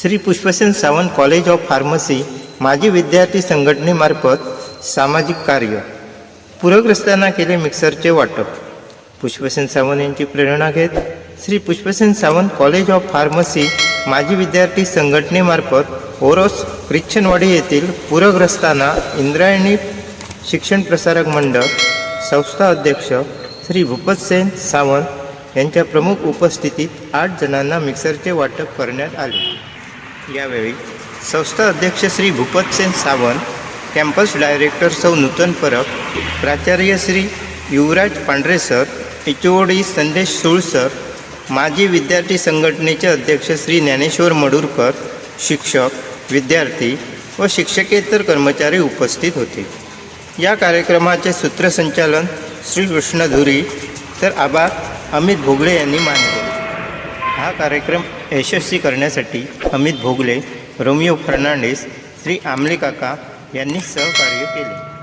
Shri Pushpasen Sawant college of pharmacy माजी विद्यार्थी संघटनेमार्फत सामाजिक कार्य. पूरग्रस्तांना केले मिक्सरचे वाटप. पुष्पसेन सावंत यांची प्रेरणा घेत Shri Pushpasen Sawant college of pharmacy माजी विद्यार्थी संघटनेमार्फत ओरोस ख्रिश्चनवाडी येथील पूरग्रस्तांना इंद्रायणी शिक्षण प्रसारक मंडळ संस्था अध्यक्ष श्री भूपतसेन सावंत यांच्या प्रमुख उपस्थितीत आठ जणांना मिक्सरचे वाटप करण्यात आले. यावेळी संस्था अध्यक्ष श्री भूपतसेन सावंत कॅम्पस डायरेक्टर सौ नूतन परब प्राचार्य श्री युवराज पांढरे सर एचओडी संदेश सुळसर माजी विद्यार्थी संघटनेचे अध्यक्ष श्री ज्ञानेश्वर मडुरकर शिक्षक विद्यार्थी व शिक्षकेतर कर्मचारी उपस्थित होते. या कार्यक्रमाचे सूत्रसंचालन श्री कृष्ण धुरी तर आभार अमित भोगले यांनी मानले हा कार्यक्रम यशस्वी करण्यासाठी अमित भोगले रोमिओ फर्नांडिस श्री आमले काका यांनी सहकार्य केले.